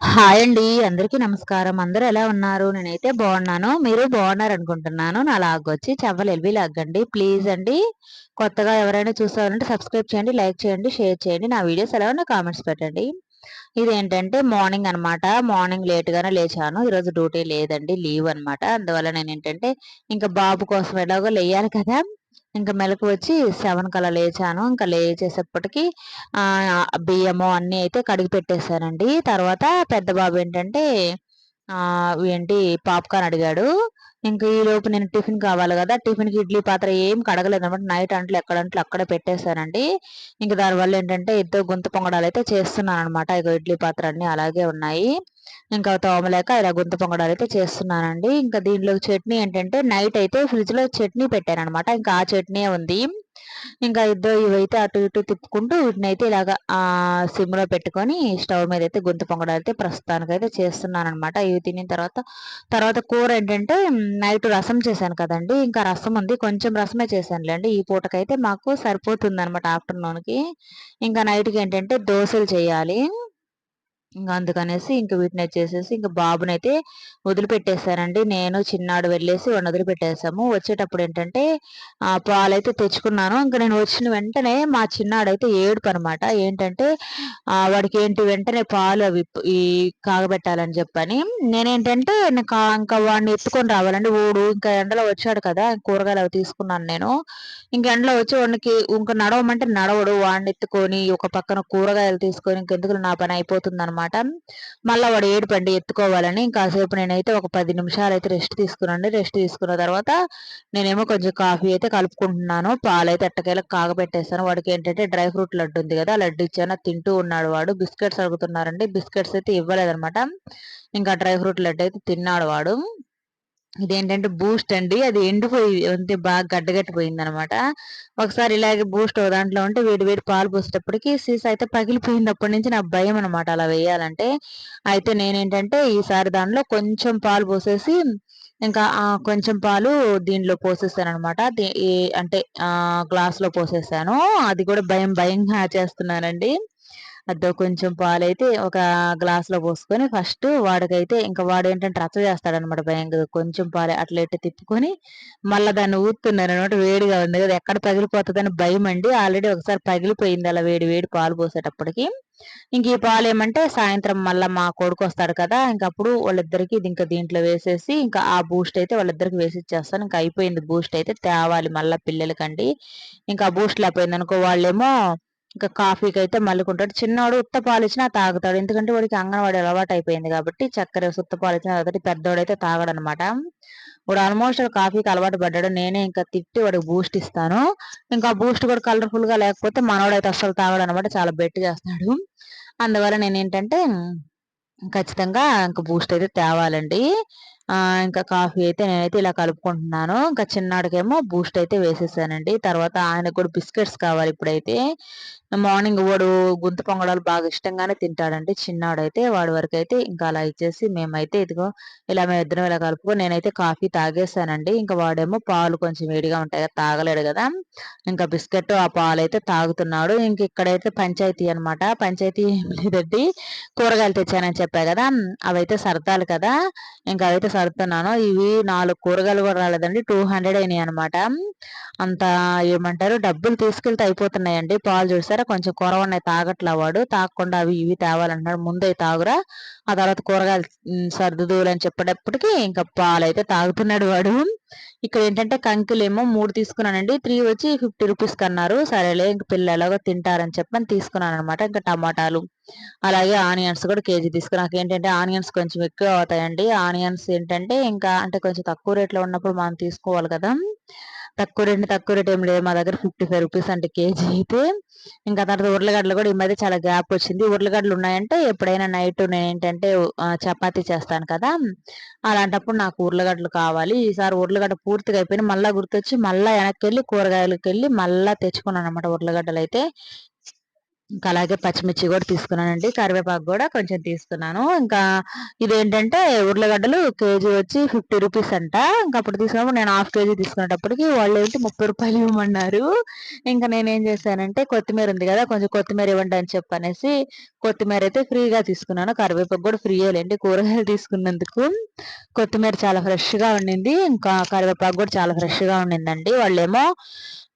Hi అండి అందరికీ నమస్కారం. అందరూ ఎలా ఉన్నారు? నేనైతే బాగున్నాను. మీరు బాగున్నారు అనుకుంటున్నాను నా లాగొచ్చి చెవ్వలు ఎల్వి లాగండి. ప్లీజ్ అండి కొత్తగా ఎవరైనా చూసారంటే సబ్స్క్రైబ్ చేయండి లైక్ చేయండి షేర్ చేయండి. నా వీడియోస్ ఎలా ఉన్నా కామెంట్స్ పెట్టండి. ఇది ఏంటంటే మార్నింగ్ అనమాట మార్నింగ్ లేట్గానే లేచాను. ఈరోజు డ్యూటీ లేదండి లీవ్ అనమాట అందువల్ల నేను ఏంటంటే ఇంకా బాబు కోసం ఎలాగో లేయాలి కదా. ఇంకా మెలకు వచ్చి సెవెన్ కలా లేచాను. ఇంకా లేచేసేపటికి బియ్యము అన్నీ అయితే కడిగి పెట్టేశానండి తర్వాత పెద్ద బాబు ఏంటంటే ఏంటి పాప్కార్న్ అడిగాడు. ఇంకా ఈ లోపు నేను టిఫిన్ కావాలి కదా టిఫిన్కి ఇడ్లీ పాత్ర ఏం కడగలేదు అనమాట. నైట్ అంట్లు ఎక్కడంట్లు అక్కడ పెట్టేశానండి. ఇంకా దానివల్ల ఏంటంటే ఇద్దరు గుంత పొంగడాలు అయితే చేస్తున్నాను అనమాట. ఇక ఇడ్లీ పాత్ర అన్ని అలాగే ఉన్నాయి. ఇంకా తోమలేక ఇలా గుంత పొంగడాలు అయితే చేస్తున్నానండి. ఇంకా దీనిలో చట్నీ ఏంటంటే నైట్ అయితే ఫ్రిడ్జ్లో చట్నీ పెట్టాను అనమాట ఇంకా ఆ చట్నీ ఉంది. ఇంకా ఇద్దరు ఇవైతే అటు ఇటు తిప్పుకుంటూ వీటిని అయితే ఇలాగ సిమ్లో పెట్టుకొని స్టవ్ మీద అయితే గొంతు పొంగడం అయితే ప్రస్తుతానికి అయితే చేస్తున్నాను అనమాట ఇవి తినిన తర్వాత తర్వాత కూర ఏంటంటే నైట్ రసం చేశాను కదండి. ఇంకా రసం ఉంది. కొంచెం రసమే చేశానులేండి. ఈ పూటకైతే మాకు సరిపోతుంది అనమాట ఆఫ్టర్నూన్కి. ఇంకా నైట్కి ఏంటంటే దోశలు చేయాలి. ఇంకా అందుకనేసి ఇంక వీటిని వచ్చేసేసి ఇంకా బాబునైతే వదిలిపెట్టేశానండి నేను చిన్నాడు వెళ్ళేసి వాడిని వదిలిపెట్టేసాము వచ్చేటప్పుడు ఏంటంటే ఆ పాలైతే తెచ్చుకున్నాను. ఇంకా నేను వచ్చిన వెంటనే మా చిన్నాడైతే ఏడుపు అనమాట ఏంటంటే వాడికి ఏంటి వెంటనే పాలు అవి ఈ కాగబెట్టాలని చెప్పని. నేనేంటంటే ఇంకా వాడిని ఎత్తుకొని రావాలండి. ఊడు ఇంకా ఎండలో వచ్చాడు కదా కూరగాయలు అవి తీసుకున్నాను నేను. ఇంక ఎండలో వచ్చి వాడికి ఇంకా నడవమంటే నడవడు. వాడిని ఎత్తుకొని ఒక పక్కన కూరగాయలు తీసుకొని ఇంకెందుకు నా పని అయిపోతుంది అనమాట మళ్ళీ వాడు ఏడుపండి ఎత్తుకోవాలని కాసేపు నేనైతే ఒక పది నిమిషాలు అయితే రెస్ట్ తీసుకున్నాను. రెస్ట్ తీసుకున్న తర్వాత నేనేమో కొంచెం కాఫీ అయితే కలుపుకుంటున్నాను. పాలు అయితే ఎట్టకేలకు కాగబెట్టేస్తాను. వాడికి ఏంటంటే డ్రై ఫ్రూట్ లడ్డు ఉంది కదా లడ్డు ఇచ్చాను. తింటూ ఉన్నాడు వాడు. బిస్కెట్స్ అడుగుతున్నారండి. బిస్కెట్స్ అయితే ఇవ్వలేదనమాట ఇంకా డ్రై ఫ్రూట్ లడ్డు అయితే తిన్నాడు వాడు. ఇదేంటంటే బూస్ట్ అండి. అది ఎండిపోయి అంతే బాగా గడ్డగట్టిపోయింది అనమాట ఒకసారి ఇలాగే బూస్ట్ దాంట్లో ఉంటే వేడి వేడి పాలు పోసేటప్పటికి సీసా అయితే పగిలిపోయింది అప్పటి నుంచి నా భయం అనమాట అలా వేయాలంటే. అయితే నేనేంటంటే ఈసారి దాంట్లో కొంచెం పాలు పోసేసి ఇంకా కొంచెం పాలు దీనిలో పోసేసాను అనమాట అంటే గ్లాస్లో పోసేసాను. అది కూడా భయం భయంగా చేస్తున్నానండి. అదో కొంచెం పాలైతే ఒక గ్లాస్లో పోసుకొని ఫస్ట్ వాడికైతే ఇంకా వాడు ఏంటంటే రచ్చ చేస్తాడనమాట భయంగా. కొంచెం పాలు అట్లా ఇట్లా తిప్పుకొని మళ్ళీ దాన్ని ఊతున్నారు అనమాట వేడిగా ఉంది కదా ఎక్కడ పగిలిపోతుందని భయం అండి. ఆల్రెడీ ఒకసారి పగిలిపోయింది అలా వేడి వేడి పాలు పోసేటప్పటికి. ఇంక ఈ పాలు ఏమంటే సాయంత్రం మళ్ళీ మా కొడుకు వస్తాడు కదా ఇంకప్పుడు వాళ్ళిద్దరికి ఇది ఇంకా దీంట్లో వేసేసి ఇంకా ఆ బూస్ట్ అయితే వాళ్ళిద్దరికి వేసి ఇచ్చేస్తాను ఇంకా అయిపోయింది బూస్ట్ అయితే తేవాలి మళ్ళీ పిల్లలకండి. ఇంకా బూస్ట్ లేకపోయింది అనుకో వాళ్ళేమో ఇంకా కాఫీకి అయితే మల్లుకుంటాడు. చిన్నవాడు ఉత్త పాలు ఇచ్చినా తాగుతాడు. ఎందుకంటే వాడికి అంగన్వాడి అలవాటు అయిపోయింది కాబట్టి చక్కెర సుత్త పాలు ఇచ్చినా తాగుతాడు. తాగడు తాగడనమాట. వాడు ఆల్మోస్ట్ కాఫీకి అలవాటు పడ్డాడు. నేనే ఇంకా తిట్టి వాడికి బూస్ట్ ఇస్తాను. ఇంకా బూస్ట్ కూడా కలర్ఫుల్గా లేకపోతే మనవాడైతే అస్సలు తాగడు అనమాట చాలా బెట్ చేస్తాడు. అందువల్ల నేను ఏంటంటే ఖచ్చితంగా ఇంకా బూస్ట్ అయితే తేవాలండి. ఇంకా కాఫీ అయితే నేనైతే ఇలా కలుపుకుంటున్నాను. ఇంకా చిన్నాడికేమో బూస్ట్ అయితే వేసేసానండి. తర్వాత ఆయనకు కూడా బిస్కెట్స్ కావాలి ఇప్పుడైతే. మార్నింగ్ వాడు గుంత పొంగడాలు బాగా ఇష్టంగానే తింటాడండి. చిన్నాడైతే వాడి వరకు అయితే ఇంకా అలా ఇచ్చేసి మేమైతే ఇదిగో ఇలా మేము ఇద్దరం ఇలా కలుపుకో నేనైతే కాఫీ తాగేసానండి. ఇంకా వాడేమో పాలు కొంచెం వేడిగా ఉంటాయి కదా తాగలేడు కదా. ఇంకా బిస్కెట్ ఆ పాలు అయితే తాగుతున్నాడు. ఇంక ఇక్కడైతే పంచాయతీ అనమాట పంచాయతీ లేదండి కూరగాయలు తెచ్చానని చెప్పా కదా. అవైతే సరదాలు కదా. ఇంకా అవైతే కడుతున్నాను. ఇవి నాలుగు కూరగాయలు కూడా రాలేదండి. టూ హండ్రెడ్ అయినాయి అనమాట అంత ఏమంటారు? డబ్బులు తీసుకెళ్తే అయిపోతున్నాయండి. పాలు చూసారా? కొంచెం కూరవన్నాయి. తాగట్లా వాడు. తాగకుండా అవి ఇవి తేవాలంటున్నాడు. ముందే తాగురా. ఆ తర్వాత కూరగాయలు సర్దుదూలు అని చెప్పేటప్పటికి ఇంకా పాలు అయితే తాగుతున్నాడు వాడు. ఇక్కడ ఏంటంటే కంకులేమో మూడు తీసుకున్నానండి. త్రీ వచ్చి ఫిఫ్టీ రూపీస్ అన్నారు సరేలే ఇంక పిల్లలు ఎలాగో తింటారని చెప్పని తీసుకున్నాను అనమాట ఇంకా టమాటాలు అలాగే ఆనియన్స్ కూడా కేజీ తీసుకున్నాక ఏంటంటే ఆనియన్స్ కొంచెం ఎక్కువ అవుతాయండి. ఆనియన్స్ ఏంటంటే ఇంకా అంటే కొంచెం తక్కువ రేట్లో ఉన్నప్పుడు మనం తీసుకోవాలి కదా. తక్కువ రేట్ తక్కువ రేట్ ఏం లేదు. మా దగ్గర ఫిఫ్టీ ఫైవ్ రూపీస్ అంటే కేజీ అయితే ఇంకా తర్వాత ఉర్లగడ్డలు కూడా ఈ మధ్య చాలా గ్యాప్ వచ్చింది. ఉర్లగడ్డలు ఉన్నాయంటే ఎప్పుడైనా నైట్ నేను ఏంటంటే చపాతీ చేస్తాను కదా. అలాంటప్పుడు నాకు ఉర్లగడ్డలు కావాలి. ఈసారి ఉర్లగడ్డ పూర్తిగా అయిపోయిన మళ్ళీ గుర్తొచ్చి మళ్ళీ వెనక్కి వెళ్ళి కూరగాయలకి వెళ్ళి మళ్ళీ తెచ్చుకున్నాను అనమాట ఉర్లగడ్డలు అయితే. ఇంకా అలాగే పచ్చిమిర్చి కూడా తీసుకున్నానండి. కరివేపాకు కూడా కొంచెం తీసుకున్నాను. ఇంకా ఇదేంటంటే ఉర్లగడ్డలు కేజీ వచ్చి ఫిఫ్టీ రూపీస్ అంట. ఇంకా అప్పుడు తీసుకున్నప్పుడు నేను హాఫ్ కేజీ తీసుకునేటప్పటికి వాళ్ళు ఏంటి ముప్పై రూపాయలు ఇవ్వమన్నారు. ఇంకా నేనేం చేశానంటే కొత్తిమీర ఉంది కదా కొంచెం కొత్తిమీర ఇవ్వండి అని చెప్పనేసి కొత్తిమీర అయితే ఫ్రీగా తీసుకున్నాను. కరివేపాకు కూడా ఫ్రీ లేండి కూరగాయలు తీసుకున్నందుకు. కొత్తిమీర చాలా ఫ్రెష్గా ఉండింది. ఇంకా కరివేపాకు కూడా చాలా ఫ్రెష్గా ఉండిందండి. వాళ్ళేమో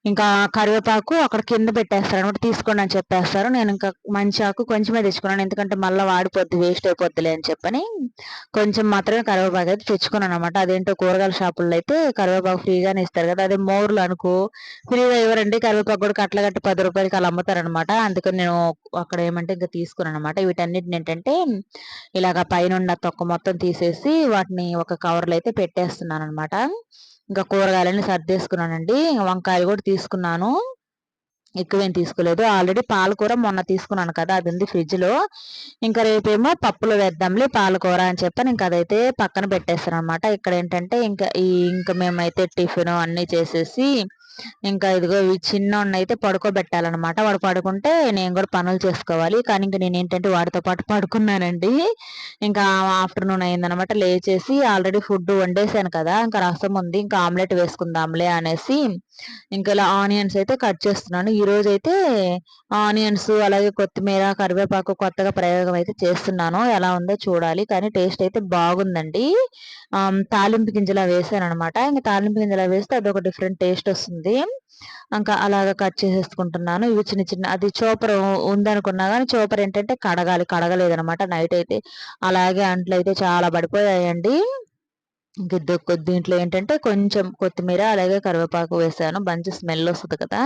ఇంకా కరివేపాకు అక్కడ కింద పెట్టేస్తారు అనమాట తీసుకోండి అని చెప్పేస్తారు. నేను ఇంకా మంచి ఆకు కొంచెమే తెచ్చుకున్నాను. ఎందుకంటే మళ్ళీ వాడిపోద్ది వేస్ట్ అయిపోద్దిలే అని చెప్పని కొంచెం మాత్రమే కరివేపాకు అయితే తెచ్చుకున్నాను అనమాట అదేంటో కూరగాయల షాపుల్లో అయితే కరివేపాకు ఫ్రీగానే ఇస్తారు కదా. అదే మోర్లు అనుకో ఫ్రీగా ఇవ్వరండి కరివేపాకు కూడా కట్ల కట్టి పది రూపాయలకి అలా అమ్ముతారనమాట అందుకని నేను అక్కడ ఏమంటే ఇంకా తీసుకున్నాను అనమాట వీటన్నిటిని ఏంటంటే ఇలాగ పైన ఉన్న తొక్క మొత్తం తీసేసి వాటిని ఒక కవర్లో అయితే పెట్టేస్తున్నాను అనమాట ఇంకా కూరగాయలన్నీ సర్దేసుకున్నానండి. వంకాయలు కూడా తీసుకున్నాను. ఎక్కువేం తీసుకోలేదు. ఆల్రెడీ పాలకూర మొన్న తీసుకున్నాను కదా అది ఉంది ఫ్రిడ్జ్లో. ఇంకా రేపేమో పప్పులు వేద్దాంలే పాలకూర అని చెప్పని ఇంకా అదైతే పక్కన పెట్టేస్తాను అనమాట ఇక్కడ ఏంటంటే ఇంకా ఈ ఇంకా మేమైతే టిఫిన్ అన్నీ చేసేసి ఇంకా ఇదిగో ఈ చిన్నోడిని అయితే పడుకోబెట్టాలన్నమాట. వాడు పడుకుంటే నేను కూడా పనులు చేసుకోవాలి. కానీ ఇంకా నేను ఏంటంటే వాడితో పాటు పడుకున్నానండి. ఇంకా ఆఫ్టర్నూన్ అయిందనమాట లేచేసి ఆల్రెడీ ఫుడ్ వండేసాను కదా. ఇంకా రసం ఉంది. ఇంకా ఆమ్లెట్ వేసుకుందాంలే అనేసి ఇంకా ఇలా ఆనియన్స్ అయితే కట్ చేస్తున్నాను. ఈ రోజు అయితే ఆనియన్స్ అలాగే కొత్తిమీర కరివేపాకు కొత్తగా ప్రయోగం అయితే చేస్తున్నాను. ఎలా ఉందో చూడాలి. కానీ టేస్ట్ అయితే బాగుందండి. తాలింపు గింజలా వేసాను అనమాట ఇంకా తాలింపు గింజలా వేస్తే అదొక డిఫరెంట్ టేస్ట్ వస్తుంది. ఇంకా అలాగ కట్ చేసేసుకుంటున్నాను. ఇవి చిన్న చిన్న అది చోపర్ ఉందనుకున్నా కానీ చోపర్ ఏంటంటే కడగాలి. కడగలేదనమాట నైట్ అయితే అలాగే అంట్లు అయితే చాలా పడిపోయాయండి. ఇంక దీంట్లో ఏంటంటే కొంచెం కొత్తిమీర అలాగే కరివేపాకు వేసాను. మంచి స్మెల్ వస్తుంది కదా.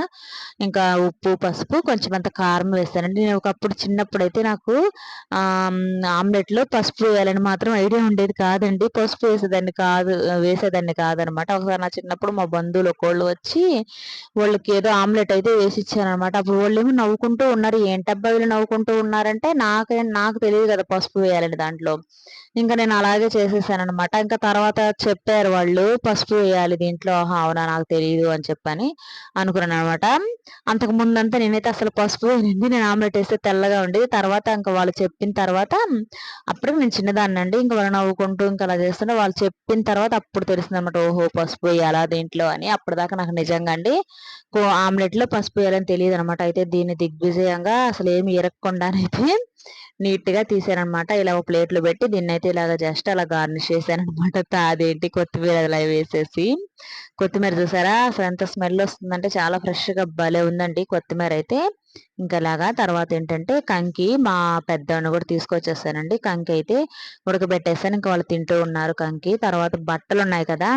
ఇంకా ఉప్పు పసుపు కొంచెం అంత కారం వేసానండి. నేను ఒకప్పుడు చిన్నప్పుడు అయితే నాకు ఆమ్లెట్లో పసుపు వేయాలని మాత్రం ఐడియా ఉండేది కాదండి. పసుపు వేసేదాన్ని కాదు వేసేదాన్ని కాదనమాట. ఒకసారి నా చిన్నప్పుడు మా బంధువులు ఒకళ్ళు వచ్చి వాళ్ళకి ఏదో ఆమ్లెట్ అయితే వేసి ఇచ్చారనమాట. అప్పుడు వాళ్ళు ఏమో నవ్వుకుంటూ ఉన్నారు. ఏంటబ్బా వీళ్ళు నవ్వుకుంటూ ఉన్నారంటే? నాకు నాకు తెలియదు కదా పసుపు వేయాలని దాంట్లో. ఇంకా నేను అలాగే చేసేసాను అనమాట ఇంకా తర్వాత చెప్పారు వాళ్ళు పసుపు వేయాలి దీంట్లో. అవునా నాకు తెలియదు అని చెప్పని అనుకున్నాను అనమాట అంతకు ముందంతా నేనైతే అసలు పసుపు వేయండి నేను ఆమ్లెట్ వేస్తే తెల్లగా ఉండేది. తర్వాత ఇంకా వాళ్ళు చెప్పిన తర్వాత అప్పుడు నేను చిన్నదాన్ని అండి. ఇంకా వాళ్ళు నవ్వుకుంటూ ఇంకా అలా చేస్తుంటే వాళ్ళు చెప్పిన తర్వాత అప్పుడు తెలిసింది అనమాట ఓహో పసుపు వేయాలా దీంట్లో? అని. అప్పటిదాకా నాకు నిజంగా అండి ఆమ్లెట్లో పసుపు వేయాలని తెలియదు అనమాట అయితే దీన్ని దిగ్విజయంగా అసలు ఏమి ఇరక్కుండానైతే నీట్గా తీసారనమాట ఇలా ఒక ప్లేట్లో పెట్టి దీన్ని అయితే వచ్చేలాగా జస్ట్ అలా గార్నిష్ చేశానమాట అదేంటి కొత్తిమీర అలా వేసేసి కొత్తిమీర చూసారా? అసలు ఎంత స్మెల్ వస్తుందంటే చాలా ఫ్రెష్గా భలే ఉందండి కొత్తిమీర అయితే. ఇంకా తర్వాత ఏంటంటే కంకి మా పెద్దవాడిని కూడా తీసుకొచ్చేసానండి. కంకి అయితే ఉడకబెట్టేసాను. ఇంకా వాళ్ళు తింటూ ఉన్నారు కంకి. తర్వాత బట్టలు ఉన్నాయి కదా.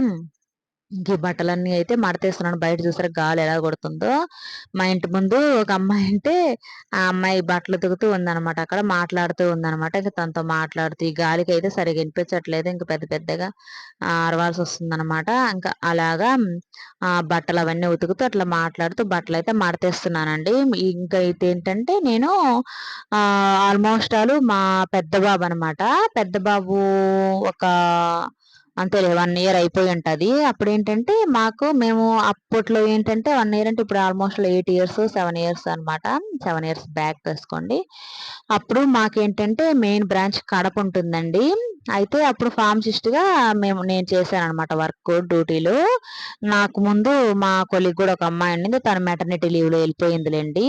ఈ బట్టలన్నీ అయితే మడతేస్తున్నాను. బయట చూసారా గాలి ఎలా కొడుతుందో. మా ఇంటి ముందు ఒక అమ్మాయి అంటే ఆ అమ్మాయి బట్టలు దిగుతూ ఉందనమాట అక్కడ మాట్లాడుతూ ఉందనమాట ఇంకా తనతో మాట్లాడుతూ ఈ గాలికి అయితే సరిగా వినిపించట్లేదు. ఇంకా పెద్ద పెద్దగా అరవాల్సి వస్తుందనమాట ఇంకా అలాగా ఆ బట్టలు అవన్నీ ఉతుకుతూ అట్లా మాట్లాడుతూ బట్టలు అయితే మడతేస్తున్నానండి. ఇంకా అయితే ఏంటంటే నేను ఆల్మోస్ట్ ఆల్ మా పెద్ద బాబు అనమాట పెద్ద బాబు ఒక అంతేలే వన్ ఇయర్ అయిపోయి ఉంటుంది. అప్పుడు ఏంటంటే మాకు మేము అప్పట్లో ఏంటంటే వన్ ఇయర్ అంటే ఇప్పుడు almost eight years seven years అనమాట సెవెన్ ఇయర్స్ బ్యాక్ తీసుకోండి అప్పుడు మాకేంటంటే మెయిన్ బ్రాంచ్ కడప ఉంటుందండి. అయితే అప్పుడు ఫార్మసిస్ట్గా మేము నేను చేశాను అనమాట వర్క్ డ్యూటీలో నాకు ముందు మా కొలిగ్ కూడా ఒక అమ్మాయి ఉండింది. తన మెటర్నిటీ లీవ్లో వెళ్ళిపోయిందిలేండి.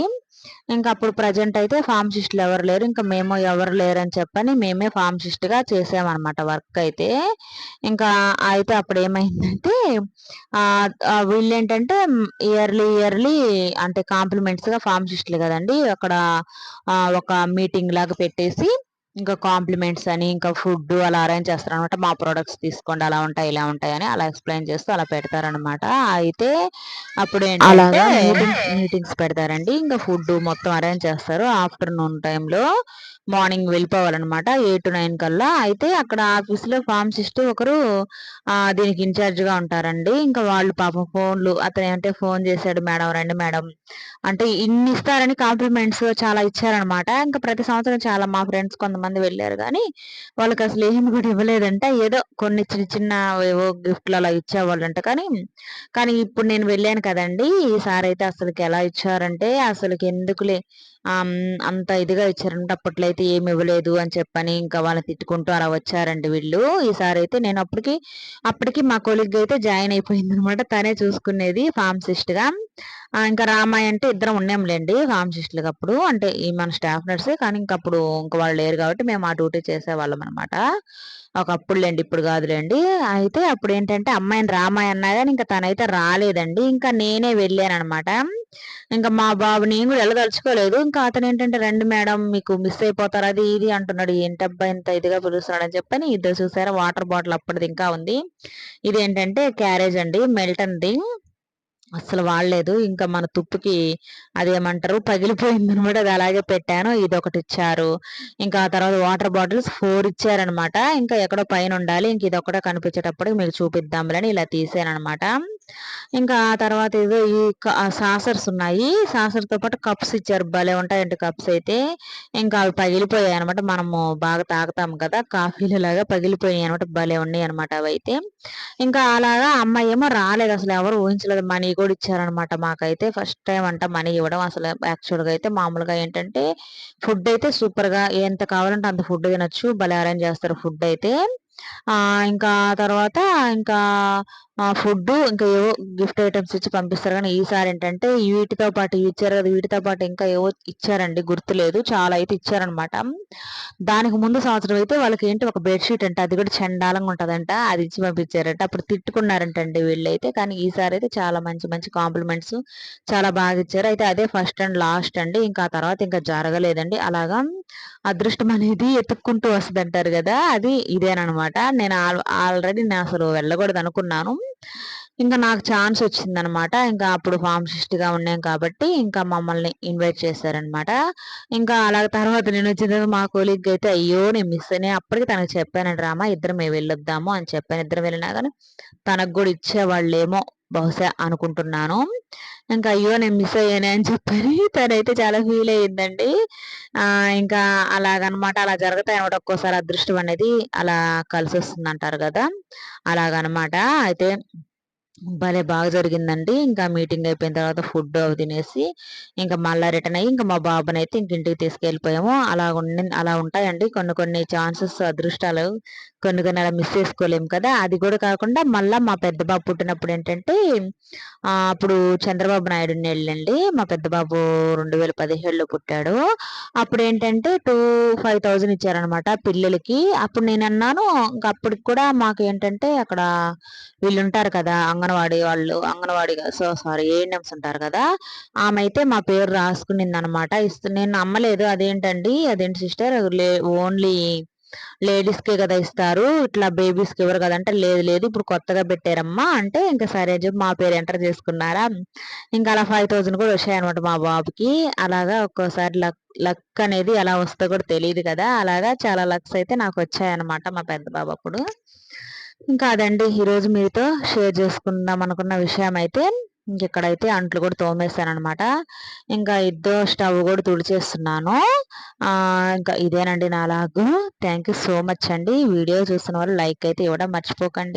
ఇంకా అప్పుడు ప్రజెంట్ అయితే ఫార్మసిస్టులు ఎవరు లేరు ఇంకా మేము ఎవరు లేరు అని చెప్పని మేమే ఫార్మసిస్ట్గా చేసామన్నమాట వర్క్ అయితే. ఇంకా అయితే అప్పుడు ఏమైందంటే వీళ్ళు ఏంటంటే ఇయర్లీ ఇయర్లీ అంటే కాంప్లిమెంట్స్గా ఫార్మసిస్టులు కదండి అక్కడ ఒక మీటింగ్ లాగా పెట్టేసి ఇంకా కాంప్లిమెంట్స్ అని ఇంకా ఫుడ్ అలా అరేంజ్ చేస్తారు అనమాట మా ప్రొడక్ట్స్ తీసుకోండి అలా ఉంటాయి ఇలా ఉంటాయి అని అలా ఎక్స్ప్లెయిన్ చేస్తూ అలా పెడతారనమాట అయితే అప్పుడు అలాగా మీటింగ్స్ పెడతారండి. ఇంకా ఫుడ్ మొత్తం అరేంజ్ చేస్తారు ఆఫ్టర్నూన్ టైంలో. మార్నింగ్ వెళ్ళిపోవాలన్నమాట ఎయిట్ టు నైన్ కల్లా. అయితే అక్కడ ఆఫీస్లో ఫార్మసిస్ట్ ఒకరు దీనికి ఇన్ఛార్జ్గా ఉంటారండి. ఇంకా వాళ్ళు పాపం ఫోన్లు అతను అంటే ఫోన్ చేశాడు మేడం రండి మేడం. అంటే ఇన్ని ఇస్తారని కాంప్లిమెంట్స్ చాలా ఇచ్చారనమాట ఇంకా ప్రతి సంవత్సరం చాలా మా ఫ్రెండ్స్ కొంతమంది వెళ్ళారు కానీ వాళ్ళకి అసలు ఏమి కూడా ఇవ్వలేదంట. ఏదో కొన్ని చిన్న చిన్న ఏవో గిఫ్ట్లు అలా ఇచ్చేవాళ్ళంట కానీ కానీ ఇప్పుడు నేను వెళ్ళాను కదండి ఈసారి అయితే అసలుకి ఎలా ఇచ్చారంటే అసలుకి ఎందుకులే అంత ఇదిగా ఇచ్చారంటే అప్పట్లో అయితే ఏమి ఇవ్వలేదు అని చెప్పని ఇంకా వాళ్ళని తిట్టుకుంటూ అలా వచ్చారండి వీళ్ళు. ఈసారి అయితే నేను అప్పటికి అప్పటికి మా కొలిగ్ అయితే జాయిన్ అయిపోయింది అనమాట తనే చూసుకునేది ఫార్మసిస్ట్గా ఇంకా రామాయ అంటే ఇద్దరం ఉన్నాంలేండి ఫార్మసిస్టులకు అప్పుడు. అంటే ఈ మన స్టాఫ్ నర్సే కానీ ఇంకప్పుడు ఇంకా వాళ్ళు లేరు కాబట్టి మేము ఆ డ్యూటీ చేసేవాళ్ళం అనమాట ఒకప్పుడు లేండి ఇప్పుడు కాదులేండి. అయితే అప్పుడు ఏంటంటే అమ్మాయిని రామాయ అన్నా కానీ ఇంకా తనైతే రాలేదండి. ఇంకా నేనే వెళ్ళాను అనమాట ఇంకా మా బాబు నేను కూడా వెళ్ళదలుచుకోలేదు. ఇంకా అతను ఏంటంటే రండి మేడం మీకు మిస్ అయిపోతారు అది ఇది అంటున్నాడు. ఏంటబ్బా ఇంత ఇదిగా పిలుస్తున్నాడు అని చెప్పని ఇద్దరు చూసారా వాటర్ బాటిల్ అప్పటిది ఇంకా ఉంది. ఇది ఏంటంటే క్యారేజ్ అండి మెల్టన్ది. అసలు వాడలేదు. ఇంకా మన తుప్పుకి అదేమంటారు పగిలిపోయింది అనమాట అది అలాగే పెట్టాను ఇది ఒకటి ఇచ్చారు. ఇంకా ఆ తర్వాత వాటర్ బాటిల్స్ ఫోర్ ఇచ్చారనమాట. ఇంకా ఎక్కడో పైన ఉండాలి. ఇంక ఇది ఒకటే కనిపించేటప్పుడు మీకు చూపిద్దాంలని ఇలా తీసాను అనమాట ఇంకా ఆ తర్వాత ఏదో ఈ సాసర్స్ ఉన్నాయి. సాసర్తో పాటు కప్స్ ఇచ్చారు. భలే ఉంటాయండి కప్స్ అయితే. ఇంకా అవి పగిలిపోయాయి అనమాట మనము బాగా తాగుతాం కదా. కాఫీలు లాగా పగిలిపోయాయి అనమాట భలే ఉన్నాయి అనమాట అవి అయితే. ఇంకా అలాగా అమ్మాయి ఏమో రాలేదు. అసలు ఎవరు ఊహించలేదు. మనీ కూడా ఇచ్చారనమాట మాకైతే. ఫస్ట్ టైం అంట మనీ ఇవ్వడం. అసలు యాక్చువల్గా అయితే మామూలుగా ఏంటంటే ఫుడ్ అయితే సూపర్గా ఎంత కావాలంటే అంత ఫుడ్ తినొచ్చు. భలే అరేంజ్ చేస్తారు ఫుడ్ అయితే. ఇంకా తర్వాత ఇంకా ఫుడ్ ఇంకా ఏవో గిఫ్ట్ ఐటమ్స్ ఇచ్చి పంపిస్తారు. కానీ ఈసారి ఏంటంటే వీటితో పాటు ఇచ్చారు కదా వీటితో పాటు ఇంకా ఏవో ఇచ్చారండి గుర్తులేదు. చాలా అయితే ఇచ్చారనమాట దానికి ముందు సంవత్సరం అయితే వాళ్ళకి ఏంటి ఒక బెడ్షీట్ అంటే అది కూడా చండాలంగా ఉంటుందంట అది ఇచ్చి పంపించారంట. అప్పుడు తిట్టుకున్నారంటండి వీళ్ళైతే. కానీ ఈసారి అయితే చాలా మంచి మంచి కాంప్లిమెంట్స్ చాలా బాగా ఇచ్చారు. అయితే అదే ఫస్ట్ అండ్ లాస్ట్ అండి. ఇంకా తర్వాత ఇంకా జరగలేదండి. అలాగా అదృష్టం అనేది ఎత్తుక్కుంటూ వస్తుంది అంటారు కదా అది ఇదేనమాట నేను ఆల్రెడీ నేను అసలు వెళ్ళకూడదు అనుకున్నాను ఇంకా నాకు ఛాన్స్ వచ్చిందనమాట. ఇంకా అప్పుడు ఫార్మసిస్ట్గా ఉన్నాం కాబట్టి ఇంకా మమ్మల్ని ఇన్వైట్ చేశారనమాట. ఇంకా అలాగ తర్వాత నేను వచ్చిన మా కోలీగ్ అయితే అయ్యో నేను మిస్ అయినా అప్పటికి తనకు చెప్పాను డ్రామా ఇద్దరు మేము వెళ్ళొద్దాము అని చెప్పాను. ఇద్దరు వెళ్ళినా కానీ తనకు కూడా ఇచ్చేవాళ్ళేమో బహుశా అనుకుంటున్నాను. ఇంకా అయ్యో నేను మిస్ అయ్యాను అని చెప్పని తనైతే చాలా ఫీల్ అయ్యిందండి ఇంకా అలాగనమాట అలా జరుగుతాయి అనమాట ఒక్కోసారి అదృష్టం అనేది అలా కలిసి వస్తుంది అంటారు కదా. అలాగనమాట. అయితే భలే బాగా జరిగిందండి. ఇంకా మీటింగ్ అయిపోయిన తర్వాత ఫుడ్ అవి తినేసి ఇంకా మళ్ళీ రిటర్న్ అయ్యి ఇంకా మా బాబుని అయితే ఇంక ఇంటికి తీసుకెళ్ళిపోయాము. అలా ఉండి అలా ఉంటాయండి. కొన్ని కొన్ని ఛాన్సెస్ అదృష్టాలు కొన్ని కొన్ని అలా మిస్ చేసుకోలేము కదా. అది కూడా కాకుండా మళ్ళీ మా పెద్ద బాబు పుట్టినప్పుడు ఏంటంటే అప్పుడు చంద్రబాబు నాయుడు వెళ్ళండి మా పెద్ద బాబు రెండు వేల పదిహేడులో పుట్టాడు. అప్పుడు ఏంటంటే టూ ఫైవ్ థౌజండ్ ఇచ్చారనమాట పిల్లలకి. అప్పుడు నేను అన్నాను ఇంకా అప్పటికి కూడా మాకు ఏంటంటే అక్కడ వీళ్ళు ఉంటారు కదా అంగన్వాడీ వాళ్ళు అంగన్వాడీ సో సారీ ఏఎన్ఎంస్ ఉంటారు కదా ఆమె అయితే మా పేరు రాసుకునింది అనమాట ఇస్తు నేను నమ్మలేదు. అదేంటండి? అదేంటి సిస్టర్? ఓన్లీ లేడీస్కే కదా ఇస్తారు. ఇట్లా బేబీస్కి ఎవరు కదా అంటే లేదు లేదు ఇప్పుడు కొత్తగా పెట్టారమ్మా అంటే ఇంకా సరే చెప్పి మా పేరు ఎంటర్ చేసుకున్నారా? ఇంకా అలా ఫైవ్ థౌజండ్ కూడా వచ్చాయనమాట మా బాబుకి. అలాగా ఒక్కోసారి లక్ లక్ అనేది ఎలా వస్తుందో కూడా తెలియదు కదా. అలాగా చాలా లక్స్ అయితే నాకు వచ్చాయన్నమాట మా పెద్ద బాబు అప్పుడు. ఇంకా అదండి ఈరోజు మీతో షేర్ చేసుకుందాం అనుకున్న విషయం అయితే ఇంకెక్కడైతే అంట్లు కూడా తోమేస్తాను ఇంకా ఇద్దరు స్టవ్ కూడా తుడిచేస్తున్నాను. ఇంకా ఇదేనండి నా లాగు. థ్యాంక్ యూ సో మచ్ అండి. వీడియో చూస్తున్న వాళ్ళు లైక్ అయితే ఇవ్వడం మర్చిపోకండి.